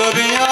করিয়া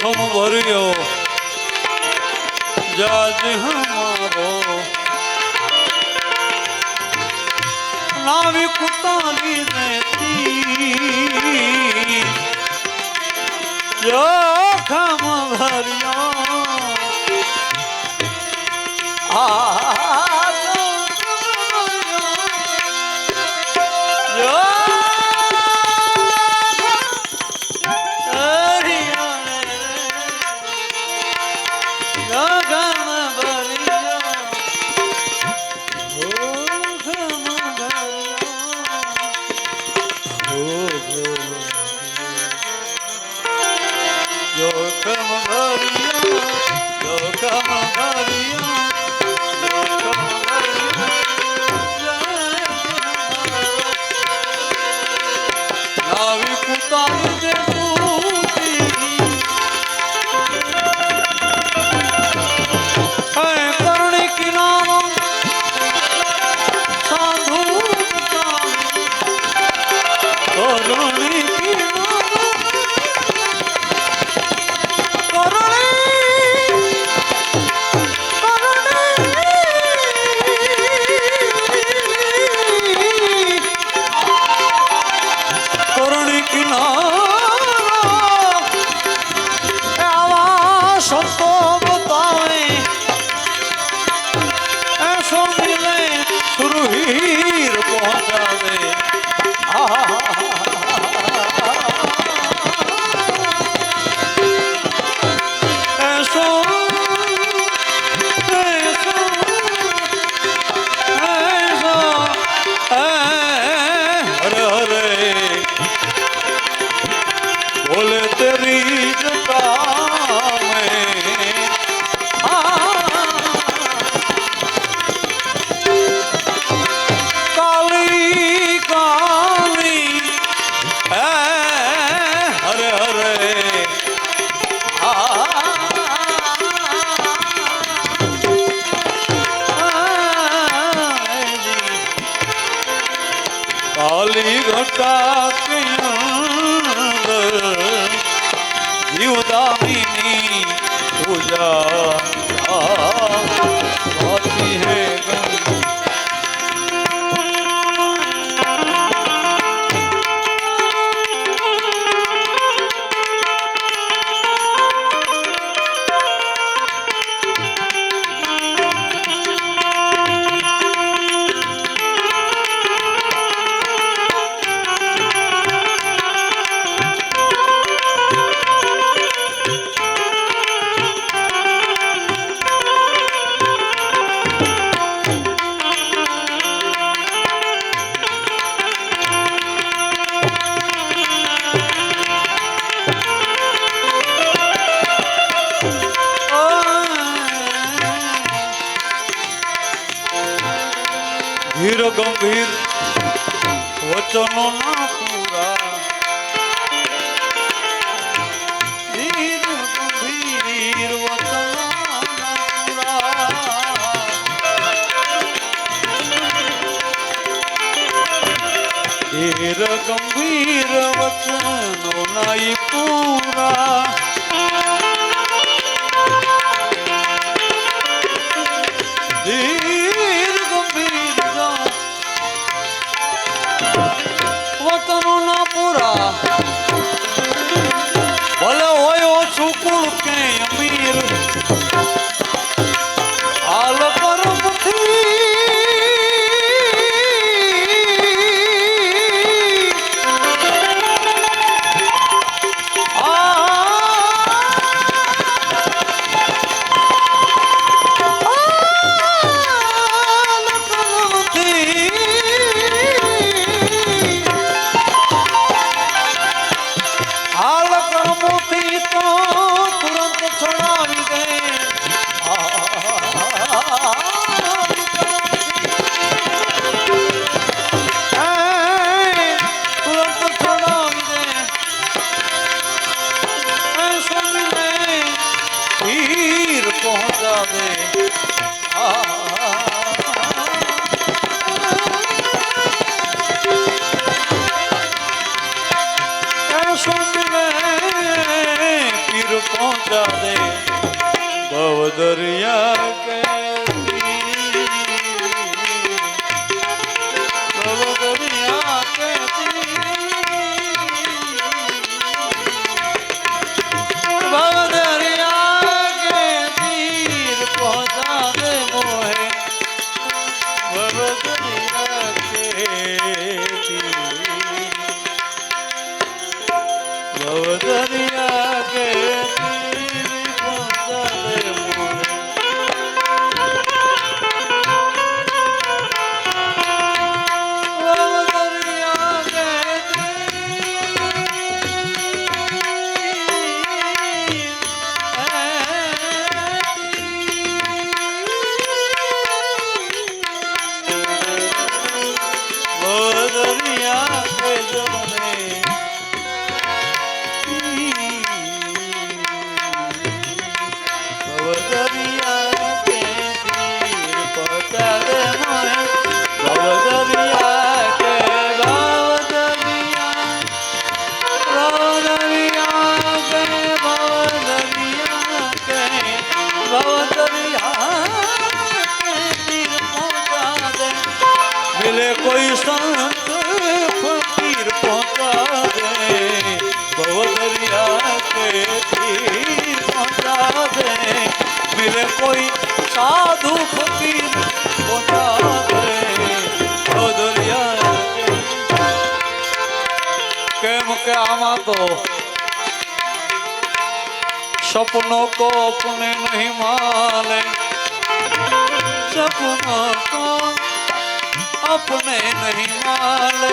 જોખમ ભર્યો જાજ હમારો. નાવી કુતાની રહેતી જોખમ ભર્યો આ ધીર ગંભીર વચનો નાઈ પૂરા. ધીર ગંભીર વચનો ના પૂરા. ભલે હોય ઓછું કુળ કે Yeah. કે આમાં તો સપનો કો અપને નહીં માને. સપનો કો નહીં માને.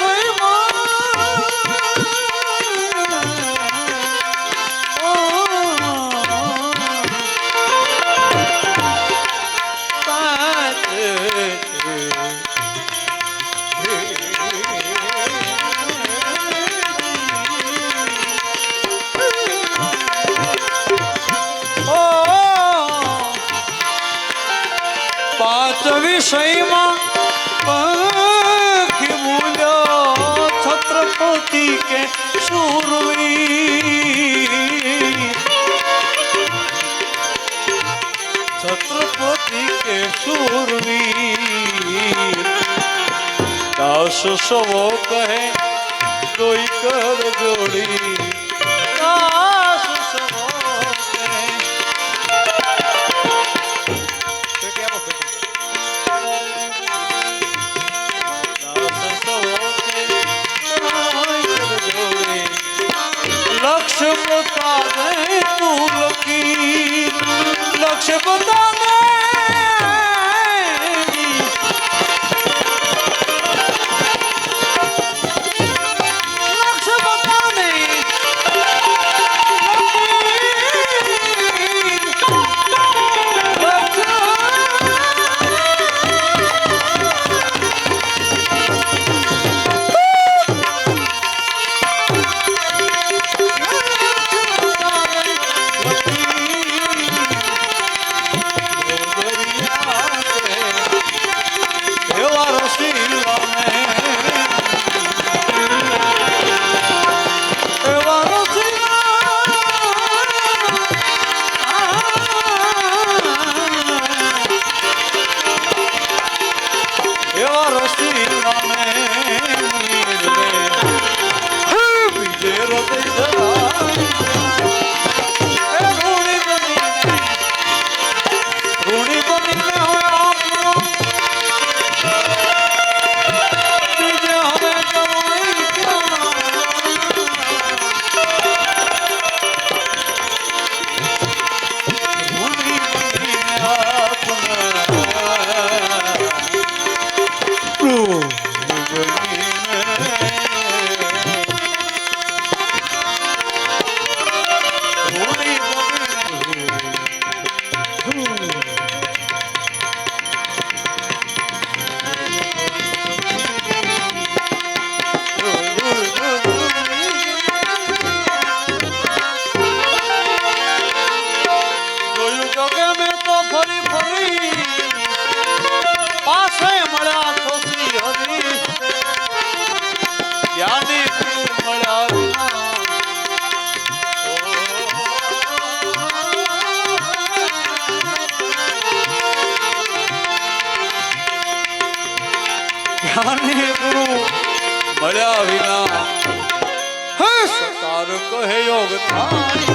为我 કે શૂરવી છત્રપતિ કે શૂરવી દાસ સવો કહે જોઈ કર જોડી. never known. હે યોગ થાય